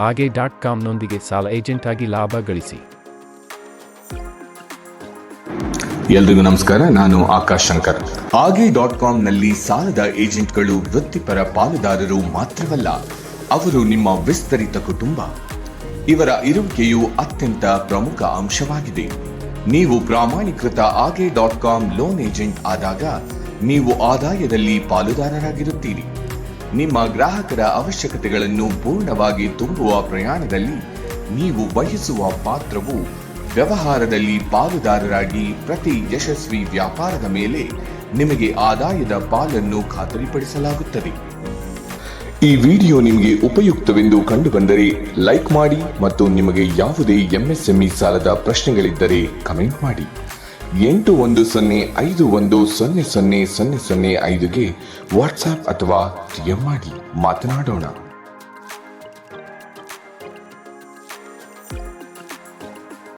ಹಾಗೆ ಡಾಟ್ ಕಾಮ್ನೊಂದಿಗೆ ಸಾಲ ಏಜೆಂಟ್ ಆಗಿ ಲಾಭ ಗಳಿಸಿ. ಎಲ್ರಿಗೂ ನಮಸ್ಕಾರ, ನಾನು ಆಕಾಶ್ ಶಂಕರ್. ಆಗೆ ಡಾಟ್ ಕಾಮ್ನಲ್ಲಿ ಸಾಲದ ಏಜೆಂಟ್ಗಳು ವೃತ್ತಿಪರ ಪಾಲುದಾರರು ಮಾತ್ರವಲ್ಲ, ಅವರು ನಿಮ್ಮ ವಿಸ್ತರಿತ ಕುಟುಂಬ. ಇವರ ಇರುವಿಕೆಯು ಅತ್ಯಂತ ಪ್ರಮುಖ ಅಂಶವಾಗಿದೆ. ನೀವು ಪ್ರಾಮಾಣೀಕೃತ ಆಗೆ ಡಾಟ್ ಕಾಮ್ ಲೋನ್ ಏಜೆಂಟ್ ಆದಾಗ, ನೀವು ಆದಾಯದಲ್ಲಿ ಪಾಲುದಾರರಾಗಿರುತ್ತೀರಿ. ನಿಮ್ಮ ಗ್ರಾಹಕರ ಅವಶ್ಯಕತೆಗಳನ್ನು ಪೂರ್ಣವಾಗಿ ತುಂಬುವ ಪ್ರಯಾಣದಲ್ಲಿ ನೀವು ವಹಿಸುವ ಪಾತ್ರವು ವ್ಯವಹಾರದಲ್ಲಿ ಪಾಲುದಾರರಾಗಿ ಪ್ರತಿ ಯಶಸ್ವಿ ವ್ಯಾಪಾರದ ಮೇಲೆ ನಿಮಗೆ ಆದಾಯದ ಪಾಲನ್ನು ಖಾತರಿಪಡಿಸಲಾಗುತ್ತದೆ. ಈ ವಿಡಿಯೋ ನಿಮಗೆ ಉಪಯುಕ್ತವೆಂದು ಕಂಡುಬಂದರೆ ಲೈಕ್ ಮಾಡಿ ಮತ್ತು ನಿಮಗೆ ಯಾವುದೇ ಎಂಎಸ್ಎಂಇ ಸಾಲದ ಪ್ರಶ್ನೆಗಳಿದ್ದರೆ ಕಮೆಂಟ್ ಮಾಡಿ. ಎಂಟು ಒಂದು ಸೊನ್ನೆ ಐದು ಒಂದು ಸೊನ್ನೆ ಸೊನ್ನೆ ಸೊನ್ನೆ ಸೊನ್ನೆ ಐದುಗೆ ವಾಟ್ಸಾಪ್ ಅಥವಾ ಟಿಎಂ ಮಾಡಿ ಮಾತನಾಡೋಣ.